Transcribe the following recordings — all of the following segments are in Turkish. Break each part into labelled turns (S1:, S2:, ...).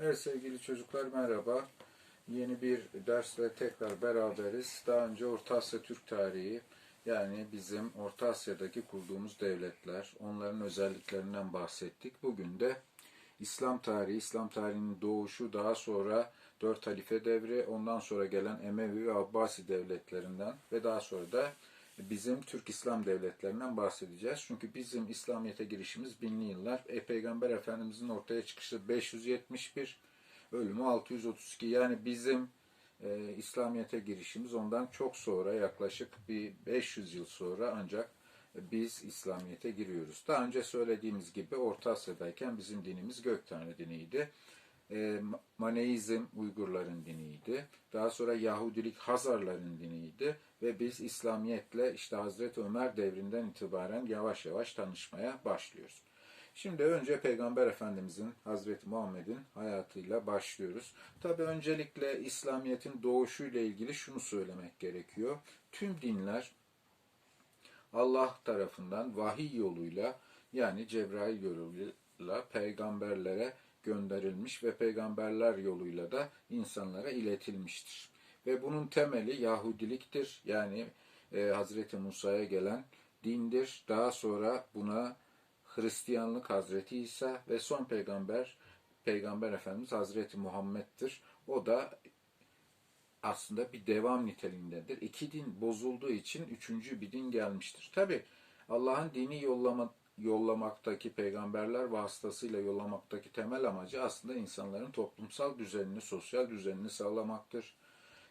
S1: Evet sevgili çocuklar merhaba. Yeni bir dersle tekrar beraberiz. Daha önce Orta Asya Türk tarihi yani bizim Orta Asya'daki kurduğumuz devletler, onların özelliklerinden bahsettik. Bugün de İslam tarihi, İslam tarihinin doğuşu, daha sonra dört halife devri, ondan sonra gelen Emevi ve Abbasi devletlerinden ve daha sonra da bizim Türk İslam devletlerinden bahsedeceğiz. Çünkü bizim İslamiyet'e girişimiz binli yıllar. E, Peygamber Efendimizin ortaya çıkışı 571, ölümü 632. Yani bizim e, İslamiyet'e girişimiz ondan çok sonra yaklaşık bir 500 yıl sonra ancak biz İslamiyet'e giriyoruz. Daha önce söylediğimiz gibi Orta Asya'dayken bizim dinimiz gök tanrı diniydi. E, Maneizm Uygurların diniydi. Daha sonra Yahudilik Hazarların diniydi ve biz İslamiyetle işte Hazreti Ömer devrinden itibaren yavaş yavaş tanışmaya başlıyoruz. Şimdi önce Peygamber Efendimizin, Hazreti Muhammed'in hayatıyla başlıyoruz. Tabi öncelikle İslamiyet'in doğuşuyla ilgili şunu söylemek gerekiyor. Tüm dinler Allah tarafından vahiy yoluyla yani Cebrail yoluyla peygamberlere gönderilmiş ve peygamberler yoluyla da insanlara iletilmiştir. Ve bunun temeli Yahudiliktir. Yani e, Hazreti Musa'ya gelen dindir. Daha sonra buna Hristiyanlık Hazreti İsa ve son peygamber Peygamber Efendimiz Hazreti Muhammed'dir. O da aslında bir devam niteliğindedir. İki din bozulduğu için üçüncü bir din gelmiştir. Tabi Allah'ın dini yollama, yollamaktaki peygamberler vasıtasıyla yollamaktaki temel amacı aslında insanların toplumsal düzenini, sosyal düzenini sağlamaktır.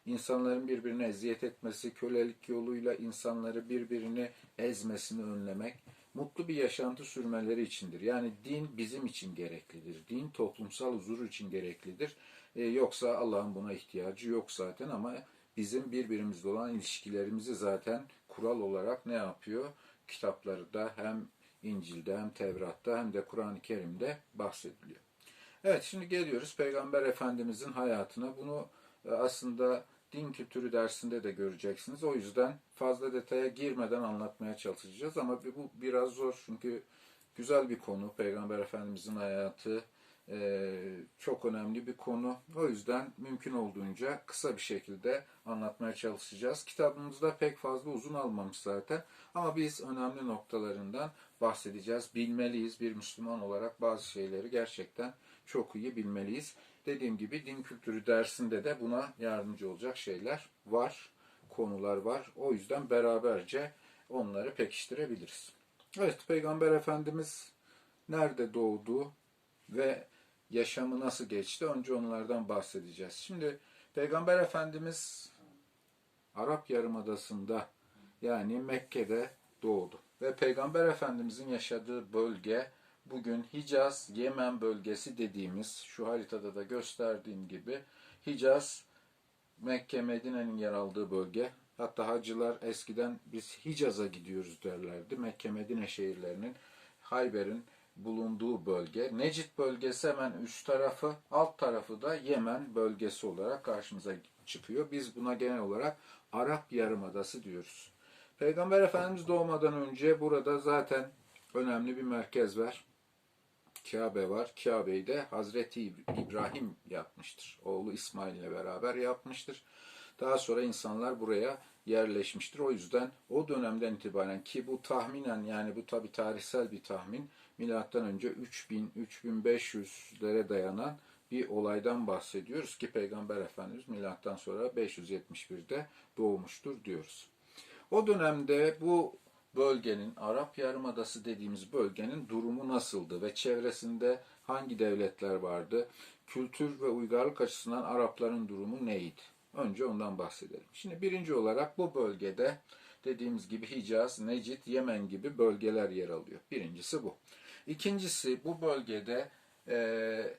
S1: İnsanların birbirine eziyet etmesi, kölelik yoluyla insanları birbirini ezmesini önlemek, mutlu bir yaşantı sürmeleri içindir. Yani din bizim için gereklidir. Din toplumsal huzur için gereklidir. Ee, yoksa Allah'ın buna ihtiyacı yok zaten ama bizim birbirimizle olan ilişkilerimizi zaten kural olarak ne yapıyor? Kitaplarda hem İncil'de hem Tevrat'ta hem de Kur'an-ı Kerim'de bahsediliyor. Evet şimdi geliyoruz Peygamber Efendimizin hayatına. Bunu e, aslında din kültürü dersinde de göreceksiniz. O yüzden fazla detaya girmeden anlatmaya çalışacağız ama bu biraz zor çünkü güzel bir konu. Peygamber Efendimizin hayatı e, çok önemli bir konu. O yüzden mümkün olduğunca kısa bir şekilde anlatmaya çalışacağız. Kitabımızda pek fazla uzun almamış zaten ama biz önemli noktalarından bahsedeceğiz. Bilmeliyiz bir Müslüman olarak bazı şeyleri gerçekten çok iyi bilmeliyiz. Dediğim gibi din kültürü dersinde de buna yardımcı olacak şeyler var, konular var. O yüzden beraberce onları pekiştirebiliriz. Evet, Peygamber Efendimiz nerede doğdu ve yaşamı nasıl geçti? Önce onlardan bahsedeceğiz. Şimdi Peygamber Efendimiz Arap Yarımadası'nda yani Mekke'de doğdu. Ve Peygamber Efendimizin yaşadığı bölge bugün Hicaz, Yemen bölgesi dediğimiz şu haritada da gösterdiğim gibi Hicaz, Mekke, Medine'nin yer aldığı bölge. Hatta hacılar eskiden biz Hicaz'a gidiyoruz derlerdi. Mekke, Medine şehirlerinin, Hayber'in bulunduğu bölge. Necit bölgesi hemen üst tarafı, alt tarafı da Yemen bölgesi olarak karşımıza çıkıyor. Biz buna genel olarak Arap Yarımadası diyoruz. Peygamber Efendimiz doğmadan önce burada zaten önemli bir merkez var. Kabe var. Kabe'yi de Hazreti İbrahim yapmıştır. Oğlu İsmail ile beraber yapmıştır. Daha sonra insanlar buraya yerleşmiştir. O yüzden o dönemden itibaren ki bu tahminen yani bu tabi tarihsel bir tahmin milattan önce 3000 3500'lere dayanan bir olaydan bahsediyoruz ki Peygamber Efendimiz milattan sonra 571'de doğmuştur diyoruz. O dönemde bu bölgenin, Arap Yarımadası dediğimiz bölgenin durumu nasıldı ve çevresinde hangi devletler vardı? Kültür ve uygarlık açısından Arapların durumu neydi? Önce ondan bahsedelim. Şimdi birinci olarak bu bölgede dediğimiz gibi Hicaz, Necit, Yemen gibi bölgeler yer alıyor. Birincisi bu. İkincisi bu bölgede e,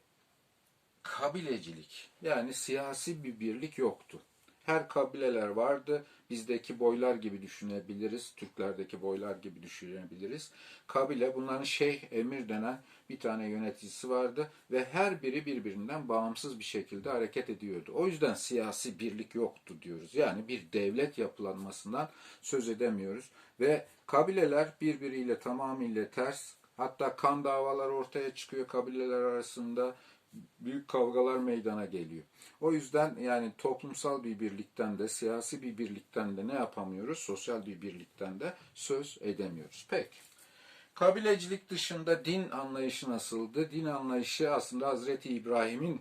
S1: kabilecilik yani siyasi bir birlik yoktu. Her kabileler vardı. Bizdeki boylar gibi düşünebiliriz. Türklerdeki boylar gibi düşünebiliriz. Kabile bunların şeyh emir denen bir tane yöneticisi vardı ve her biri birbirinden bağımsız bir şekilde hareket ediyordu. O yüzden siyasi birlik yoktu diyoruz. Yani bir devlet yapılanmasından söz edemiyoruz ve kabileler birbiriyle tamamıyla ters Hatta kan davalar ortaya çıkıyor kabileler arasında büyük kavgalar meydana geliyor. O yüzden yani toplumsal bir birlikten de siyasi bir birlikten de ne yapamıyoruz? Sosyal bir birlikten de söz edemiyoruz. Peki. Kabilecilik dışında din anlayışı nasıldı? Din anlayışı aslında Hazreti İbrahim'in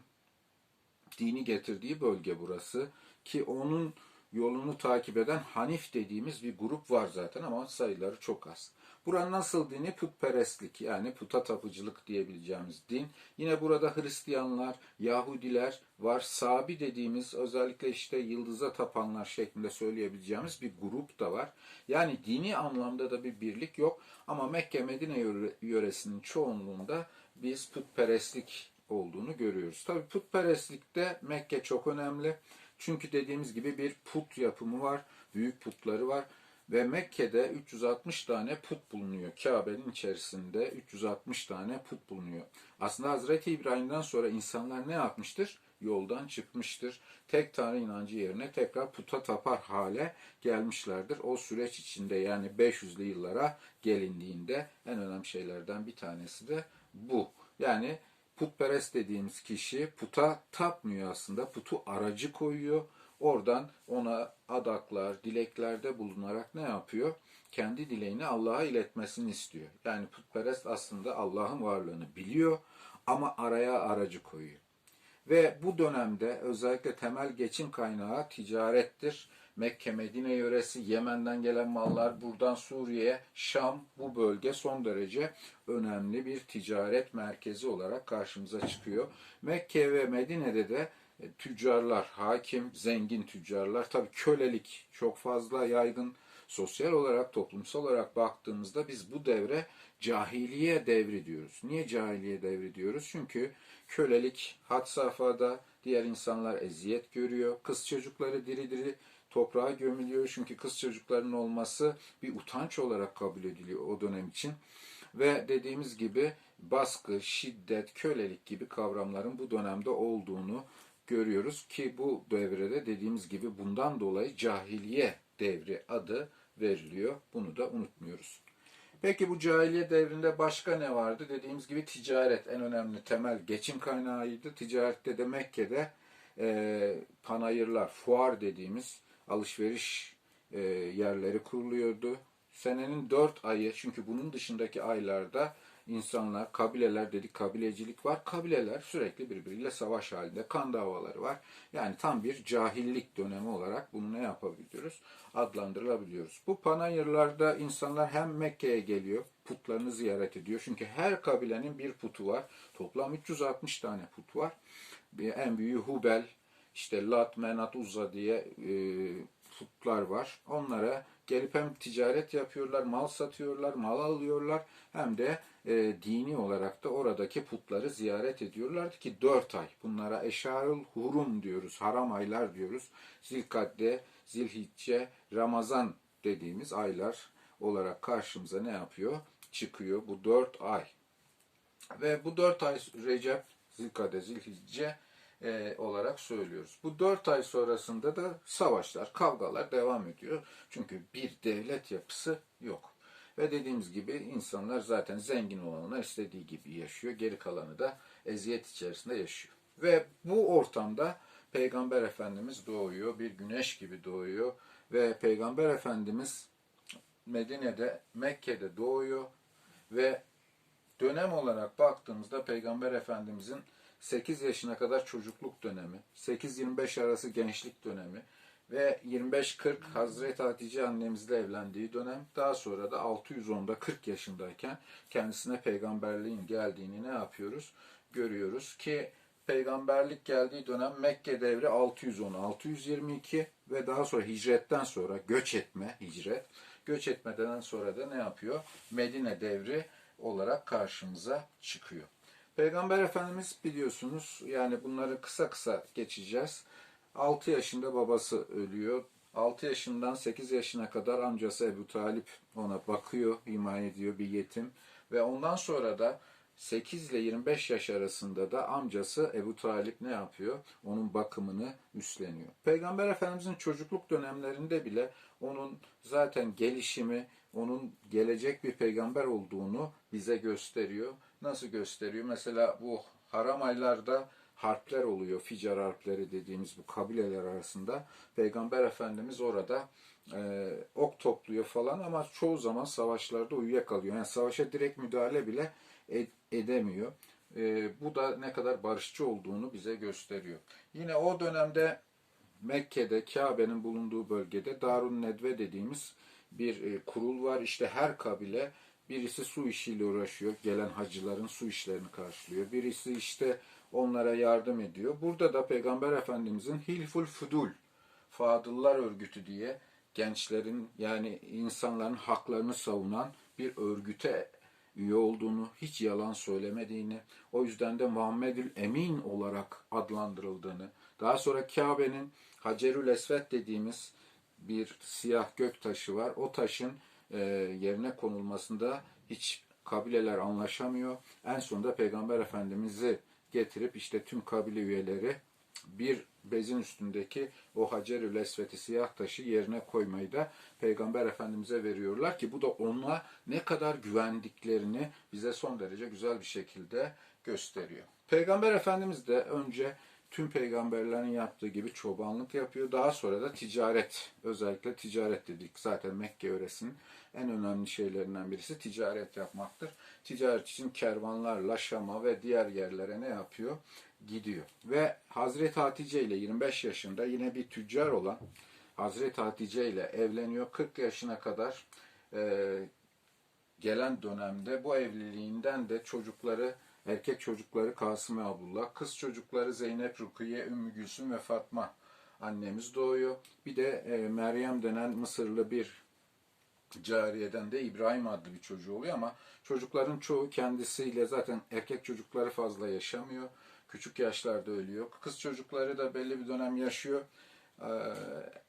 S1: dini getirdiği bölge burası ki onun yolunu takip eden Hanif dediğimiz bir grup var zaten ama sayıları çok az. Buranın nasıl dini? Putperestlik yani puta tapıcılık diyebileceğimiz din. Yine burada Hristiyanlar, Yahudiler var. Sabi dediğimiz özellikle işte yıldıza tapanlar şeklinde söyleyebileceğimiz bir grup da var. Yani dini anlamda da bir birlik yok ama Mekke Medine yöre- yöresinin çoğunluğunda biz putperestlik olduğunu görüyoruz. Tabi putperestlikte Mekke çok önemli. Çünkü dediğimiz gibi bir put yapımı var. Büyük putları var. Ve Mekke'de 360 tane put bulunuyor. Kabe'nin içerisinde 360 tane put bulunuyor. Aslında Hazreti İbrahim'den sonra insanlar ne yapmıştır? Yoldan çıkmıştır. Tek Tanrı inancı yerine tekrar puta tapar hale gelmişlerdir. O süreç içinde yani 500'lü yıllara gelindiğinde en önemli şeylerden bir tanesi de bu. Yani putperest dediğimiz kişi puta tapmıyor aslında. Putu aracı koyuyor. Oradan ona adaklar, dileklerde bulunarak ne yapıyor? Kendi dileğini Allah'a iletmesini istiyor. Yani putperest aslında Allah'ın varlığını biliyor ama araya aracı koyuyor. Ve bu dönemde özellikle temel geçim kaynağı ticarettir. Mekke, Medine yöresi, Yemen'den gelen mallar buradan Suriye, Şam bu bölge son derece önemli bir ticaret merkezi olarak karşımıza çıkıyor. Mekke ve Medine'de de e, tüccarlar, hakim, zengin tüccarlar, tabii kölelik çok fazla yaygın. Sosyal olarak, toplumsal olarak baktığımızda biz bu devre cahiliye devri diyoruz. Niye cahiliye devri diyoruz? Çünkü kölelik had safhada, diğer insanlar eziyet görüyor. Kız çocukları diri diri toprağa gömülüyor. Çünkü kız çocuklarının olması bir utanç olarak kabul ediliyor o dönem için. Ve dediğimiz gibi baskı, şiddet, kölelik gibi kavramların bu dönemde olduğunu görüyoruz ki bu devrede dediğimiz gibi bundan dolayı cahiliye devri adı veriliyor. Bunu da unutmuyoruz. Peki bu cahiliye devrinde başka ne vardı? Dediğimiz gibi ticaret en önemli temel geçim kaynağıydı. Ticarette de Mekke'de e, panayırlar, fuar dediğimiz alışveriş e, yerleri kuruluyordu. Senenin dört ayı çünkü bunun dışındaki aylarda insanlar, kabileler dedik kabilecilik var. Kabileler sürekli birbiriyle savaş halinde. Kan davaları var. Yani tam bir cahillik dönemi olarak bunu ne yapabiliyoruz? Adlandırılabiliyoruz. Bu panayırlarda insanlar hem Mekke'ye geliyor, putlarını ziyaret ediyor. Çünkü her kabilenin bir putu var. Toplam 360 tane put var. En büyüğü Hubel, işte Lat, Menat, Uzza diye e, putlar var. Onlara gelip hem ticaret yapıyorlar, mal satıyorlar, mal alıyorlar hem de e, dini olarak da oradaki putları ziyaret ediyorlardı ki dört ay. Bunlara Eşarül Hurum diyoruz, haram aylar diyoruz. Zilkadde, Zilhicce, Ramazan dediğimiz aylar olarak karşımıza ne yapıyor? Çıkıyor bu dört ay. Ve bu dört ay Recep, Zilkade, Zilhicce e, olarak söylüyoruz. Bu dört ay sonrasında da savaşlar, kavgalar devam ediyor. Çünkü bir devlet yapısı yok. Ve dediğimiz gibi insanlar zaten zengin olanlar istediği gibi yaşıyor. Geri kalanı da eziyet içerisinde yaşıyor. Ve bu ortamda Peygamber Efendimiz doğuyor. Bir güneş gibi doğuyor. Ve Peygamber Efendimiz Medine'de, Mekke'de doğuyor. Ve dönem olarak baktığımızda Peygamber Efendimizin 8 yaşına kadar çocukluk dönemi, 8-25 arası gençlik dönemi ve 25-40 Hazreti Hatice annemizle evlendiği dönem. Daha sonra da 610'da 40 yaşındayken kendisine peygamberliğin geldiğini ne yapıyoruz? Görüyoruz ki peygamberlik geldiği dönem Mekke devri 610, 622 ve daha sonra hicretten sonra göç etme, hicret. Göç etmeden sonra da ne yapıyor? Medine devri olarak karşımıza çıkıyor. Peygamber Efendimiz biliyorsunuz yani bunları kısa kısa geçeceğiz. 6 yaşında babası ölüyor. 6 yaşından 8 yaşına kadar amcası Ebu Talip ona bakıyor, himaye ediyor bir yetim. Ve ondan sonra da 8 ile 25 yaş arasında da amcası Ebu Talip ne yapıyor? Onun bakımını üstleniyor. Peygamber Efendimizin çocukluk dönemlerinde bile onun zaten gelişimi, onun gelecek bir peygamber olduğunu bize gösteriyor. Nasıl gösteriyor? Mesela bu haram aylarda harpler oluyor. Ficar harpleri dediğimiz bu kabileler arasında. Peygamber Efendimiz orada e, ok topluyor falan ama çoğu zaman savaşlarda uyuyakalıyor. Yani savaşa direkt müdahale bile ed- edemiyor. E, bu da ne kadar barışçı olduğunu bize gösteriyor. Yine o dönemde Mekke'de Kabe'nin bulunduğu bölgede Darun Nedve dediğimiz bir e, kurul var. İşte her kabile birisi su işiyle uğraşıyor. Gelen hacıların su işlerini karşılıyor. Birisi işte onlara yardım ediyor. Burada da Peygamber Efendimizin Hilful Fudul Fadıllar Örgütü diye gençlerin yani insanların haklarını savunan bir örgüte üye olduğunu, hiç yalan söylemediğini, o yüzden de Muhammedül Emin olarak adlandırıldığını, daha sonra Kabe'nin Hacerül Esved dediğimiz bir siyah gök taşı var. O taşın e, yerine konulmasında hiç kabileler anlaşamıyor. En sonunda Peygamber Efendimiz'i getirip işte tüm kabile üyeleri bir bezin üstündeki o Hacerül Esved'i siyah taşı yerine koymayı da Peygamber Efendimiz'e veriyorlar ki bu da ona ne kadar güvendiklerini bize son derece güzel bir şekilde gösteriyor. Peygamber Efendimiz de önce tüm peygamberlerin yaptığı gibi çobanlık yapıyor. Daha sonra da ticaret, özellikle ticaret dedik. Zaten Mekke yöresinin en önemli şeylerinden birisi ticaret yapmaktır. Ticaret için kervanlarla Şam'a ve diğer yerlere ne yapıyor? Gidiyor. Ve Hazreti Hatice ile 25 yaşında yine bir tüccar olan Hazreti Hatice ile evleniyor. 40 yaşına kadar e, gelen dönemde bu evliliğinden de çocukları erkek çocukları Kasım ve Abdullah, kız çocukları Zeynep, Rukiye, Ümmü Gülsüm ve Fatma annemiz doğuyor. Bir de e, Meryem denen Mısırlı bir cariyeden de İbrahim adlı bir çocuğu oluyor ama çocukların çoğu kendisiyle zaten erkek çocukları fazla yaşamıyor. Küçük yaşlarda ölüyor. Kız çocukları da belli bir dönem yaşıyor. Ee,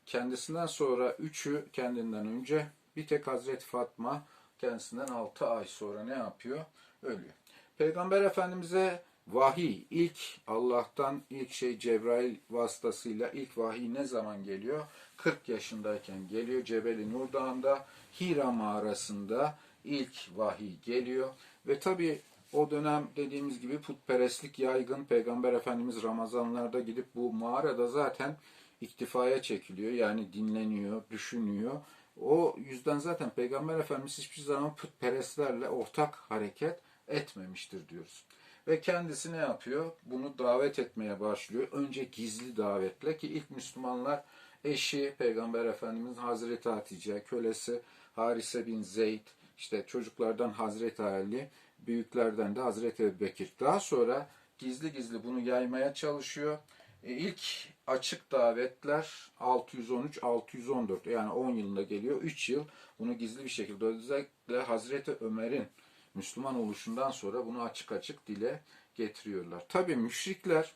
S1: Kendisinden sonra üçü kendinden önce bir tek Hazreti Fatma kendisinden 6 ay sonra ne yapıyor? Ölüyor. Peygamber Efendimiz'e vahiy ilk Allah'tan ilk şey Cebrail vasıtasıyla ilk vahiy ne zaman geliyor? 40 yaşındayken geliyor. Cebeli Nur Dağı'nda Hira mağarasında ilk vahiy geliyor. Ve tabi o dönem dediğimiz gibi putperestlik yaygın. Peygamber Efendimiz Ramazanlarda gidip bu mağarada zaten iktifaya çekiliyor. Yani dinleniyor, düşünüyor. O yüzden zaten Peygamber Efendimiz hiçbir zaman putperestlerle ortak hareket etmemiştir diyoruz. Ve kendisi ne yapıyor? Bunu davet etmeye başlıyor. Önce gizli davetle ki ilk Müslümanlar eşi Peygamber Efendimiz Hazreti Hatice, kölesi Harise bin Zeyd, işte çocuklardan Hazreti Ali, büyüklerden de Hazreti Ebubekir. Daha sonra gizli gizli bunu yaymaya çalışıyor. E, ilk açık davetler 613-614 yani 10 yılında geliyor. 3 yıl bunu gizli bir şekilde özellikle Hazreti Ömer'in Müslüman oluşundan sonra bunu açık açık dile getiriyorlar. Tabi müşrikler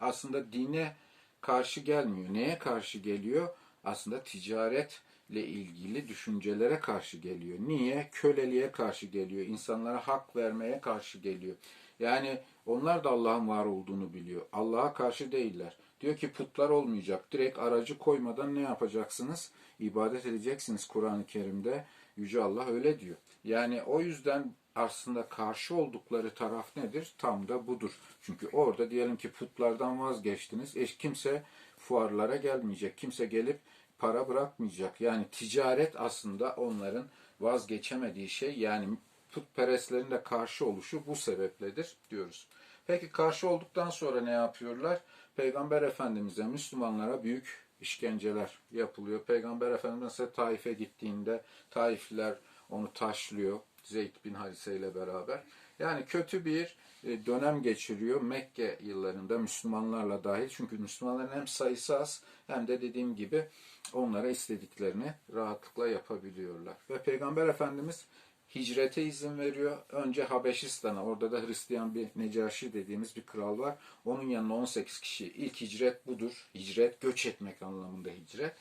S1: aslında dine karşı gelmiyor. Neye karşı geliyor? Aslında ticaretle ilgili düşüncelere karşı geliyor. Niye? Köleliğe karşı geliyor. İnsanlara hak vermeye karşı geliyor. Yani onlar da Allah'ın var olduğunu biliyor. Allah'a karşı değiller. Diyor ki putlar olmayacak. Direkt aracı koymadan ne yapacaksınız? İbadet edeceksiniz Kur'an-ı Kerim'de. Yüce Allah öyle diyor. Yani o yüzden aslında karşı oldukları taraf nedir? Tam da budur. Çünkü orada diyelim ki putlardan vazgeçtiniz. E, kimse fuarlara gelmeyecek. Kimse gelip para bırakmayacak. Yani ticaret aslında onların vazgeçemediği şey. Yani putperestlerin de karşı oluşu bu sebepledir diyoruz. Peki karşı olduktan sonra ne yapıyorlar? Peygamber Efendimiz'e, Müslümanlara büyük işkenceler yapılıyor. Peygamber Efendimiz ise Taif'e gittiğinde Taifliler onu taşlıyor. Zeyd bin Harise ile beraber. Yani kötü bir e, dönem geçiriyor Mekke yıllarında Müslümanlarla dahil. Çünkü Müslümanların hem sayısı az hem de dediğim gibi onlara istediklerini rahatlıkla yapabiliyorlar. Ve Peygamber Efendimiz hicrete izin veriyor. Önce Habeşistan'a, orada da Hristiyan bir Necaşi dediğimiz bir kral var. Onun yanına 18 kişi. İlk hicret budur. Hicret, göç etmek anlamında hicret.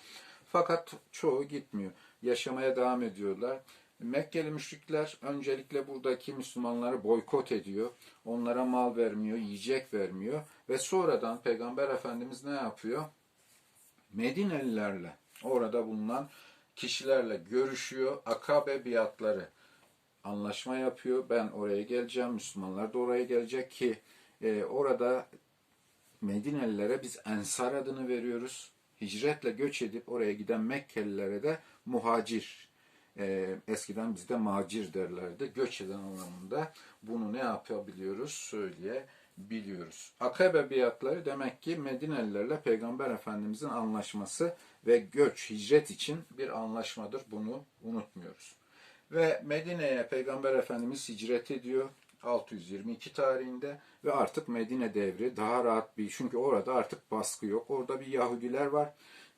S1: Fakat çoğu gitmiyor. Yaşamaya devam ediyorlar. Mekkeli müşrikler öncelikle buradaki Müslümanları boykot ediyor. Onlara mal vermiyor, yiyecek vermiyor. Ve sonradan Peygamber Efendimiz ne yapıyor? Medinelilerle, orada bulunan kişilerle görüşüyor. Akabe biatları anlaşma yapıyor. Ben oraya geleceğim, Müslümanlar da oraya gelecek ki e, orada Medinelilere biz Ensar adını veriyoruz. Hicretle göç edip oraya giden Mekkelilere de muhacir. E, eskiden bizde macir derlerdi. Göç eden anlamında bunu ne yapabiliyoruz söyleyebiliyoruz. Akabe biatları demek ki Medinelilerle Peygamber Efendimizin anlaşması ve göç, hicret için bir anlaşmadır. Bunu unutmuyoruz. Ve Medine'ye Peygamber Efendimiz hicret ediyor 622 tarihinde ve artık Medine devri daha rahat bir çünkü orada artık baskı yok. Orada bir Yahudiler var.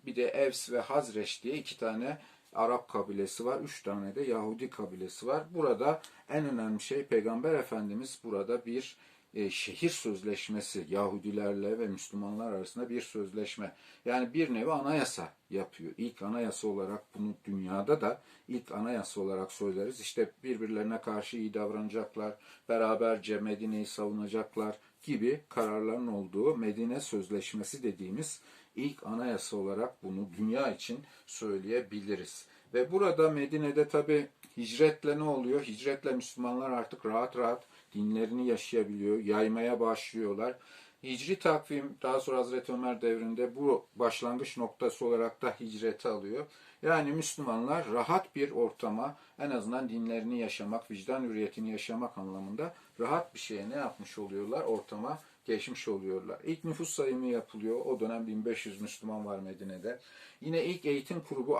S1: Bir de Evs ve Hazreç diye iki tane Arap kabilesi var. Üç tane de Yahudi kabilesi var. Burada en önemli şey Peygamber Efendimiz burada bir e, şehir sözleşmesi Yahudilerle ve Müslümanlar arasında bir sözleşme. Yani bir nevi anayasa yapıyor. İlk anayasa olarak bunu dünyada da ilk anayasa olarak söyleriz. İşte birbirlerine karşı iyi davranacaklar, beraberce Medine'yi savunacaklar gibi kararların olduğu Medine Sözleşmesi dediğimiz ilk anayasa olarak bunu dünya için söyleyebiliriz. Ve burada Medine'de tabi hicretle ne oluyor? Hicretle Müslümanlar artık rahat rahat dinlerini yaşayabiliyor, yaymaya başlıyorlar. Hicri takvim daha sonra Hazreti Ömer devrinde bu başlangıç noktası olarak da hicreti alıyor. Yani Müslümanlar rahat bir ortama en azından dinlerini yaşamak, vicdan hürriyetini yaşamak anlamında rahat bir şeye ne yapmış oluyorlar? Ortama geçmiş oluyorlar. İlk nüfus sayımı yapılıyor. O dönem 1500 Müslüman var Medine'de. Yine ilk eğitim kurumu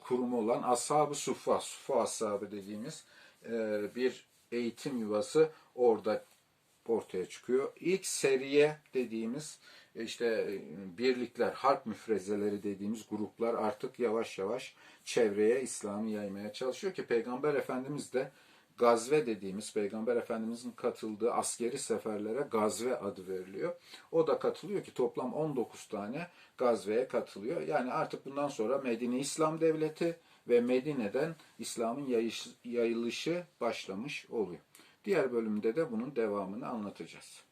S1: kurumu olan Ashab-ı Suffa, Suffa Ashabı dediğimiz e, bir eğitim yuvası orada ortaya çıkıyor. İlk seriye dediğimiz e, işte e, birlikler, harp müfrezeleri dediğimiz gruplar artık yavaş yavaş çevreye İslam'ı yaymaya çalışıyor ki Peygamber Efendimiz de gazve dediğimiz Peygamber Efendimizin katıldığı askeri seferlere gazve adı veriliyor. O da katılıyor ki toplam 19 tane gazveye katılıyor. Yani artık bundan sonra Medine İslam Devleti ve Medine'den İslam'ın yayış- yayılışı başlamış oluyor. Diğer bölümde de bunun devamını anlatacağız.